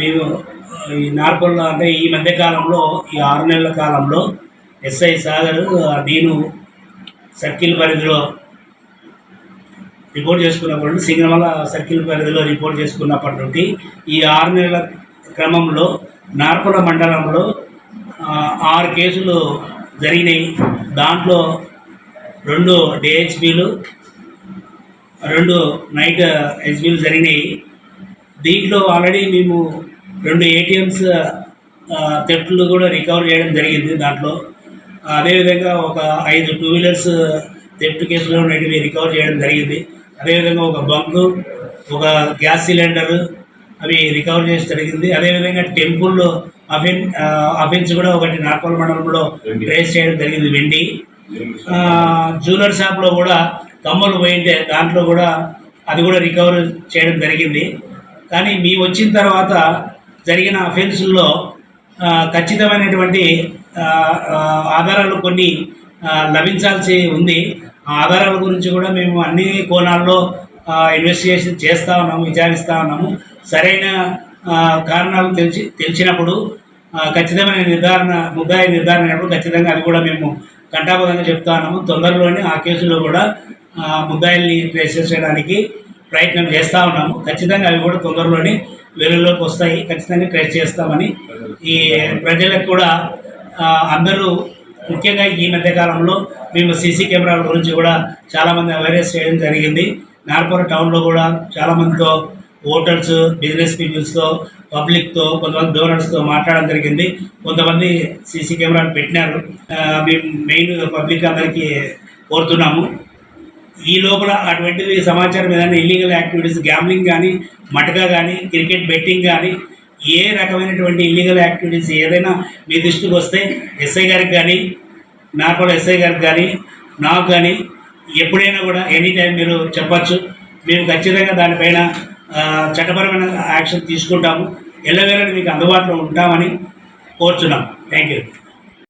మేము ఈ నార్పల్లో అంటే ఈ మధ్య కాలంలో ఈ ఆరు నెలల కాలంలో ఎస్ఐ సాగర్ నేను సర్కిల్ పరిధిలో రిపోర్ట్ చేసుకున్నప్పటి నుండి సింగనమల సర్కిల్ పరిధిలో రిపోర్ట్ చేసుకున్నప్పటి నుండి ఈ ఆరు నెలల క్రమంలో నార్పల మండలంలో ఆరు కేసులు జరిగినాయి. దాంట్లో రెండు డిహెచ్బీలు రెండు నైట్ హెచ్బీలు జరిగినాయి. దీంట్లో ఆల్రెడీ మేము రెండు ఏటీఎంస్ తెట్లు కూడా రికవర్ చేయడం జరిగింది దాంట్లో. అదేవిధంగా ఒక ఐదు టూ వీలర్స్ తెఫ్ట్ కేసులో ఉన్నటివి రికవర్ చేయడం జరిగింది. అదేవిధంగా ఒక బంకు ఒక గ్యాస్ సిలిండర్ అవి రికవర్ చేసి జరిగింది. అదేవిధంగా టెంపుల్లో అఫెన్ అఫెన్స్ కూడా ఒకటి నార్పల్ మండలంలో ట్రేస్ చేయడం జరిగింది వెండి. జ్యువెలర్ షాప్లో కూడా కమ్మలు పోయింటే దాంట్లో కూడా అది కూడా రికవర్ చేయడం జరిగింది. కానీ మీ వచ్చిన తర్వాత జరిగిన అఫెన్సుల్లో ఖచ్చితమైనటువంటి ఆధారాలు కొన్ని లభించాల్సి ఉంది. ఆ ఆధారాల గురించి కూడా మేము అన్ని కోణాల్లో ఇన్వెస్టిగేషన్ చేస్తూ ఉన్నాము విచారిస్తూ ఉన్నాము. సరైన కారణాలు తెలిసి తెలిసినప్పుడు ఖచ్చితమైన నిర్ధారణ ముద్దాయి నిర్ధారణ అయినప్పుడు ఖచ్చితంగా అది కూడా మేము కంటాపదంగా చెప్తా ఉన్నాము. తొందరలోనే ఆ కేసులో కూడా ముద్దాయిల్ని ట్రేస్ చేయడానికి ప్రయత్నం చేస్తూ ఉన్నాము. ఖచ్చితంగా అవి కూడా తొందరలోనే వెలుగులోకి వస్తాయి. ఖచ్చితంగా ట్రై చేస్తామని ఈ ప్రజలకు కూడా అందరూ ముఖ్యంగా ఈ మధ్యకాలంలో మేము సీసీ కెమెరాల గురించి కూడా చాలామంది అవేర్నెస్ చేయడం జరిగింది. నార్పూర్ టౌన్లో కూడా చాలామందితో ఓటర్స్ బిజినెస్ పీపుల్స్తో పబ్లిక్తో కొంతమంది డోనర్స్తో మాట్లాడడం జరిగింది. కొంతమంది సీసీ కెమెరాలు పెట్టినారు. మేము మెయిన్ పబ్లిక్ అందరికీ కోరుతున్నాము. ఈ లోపల అటువంటిది సమాచారం ఏదైనా ఇల్లీగల్ యాక్టివిటీస్ గ్యాంబ్లింగ్ కానీ మటకా కానీ క్రికెట్ బెట్టింగ్ కానీ ఏ రకమైనటువంటి ఇల్లీగల్ యాక్టివిటీస్ ఏదైనా మీ దృష్టికి వస్తే ఎస్ఐ గారికి కానీ నార్పల్ ఎస్ఐ గారికి కానీ నాకు కానీ ఎప్పుడైనా కూడా ఎనీ టైం మీరు చెప్పచ్చు. మేము ఖచ్చితంగా దానిపైన చట్టపరమైన యాక్షన్ తీసుకుంటాము. ఎల్లవేళ మీకు అందుబాటులో ఉంటామని కోరుచున్నాం. Thank you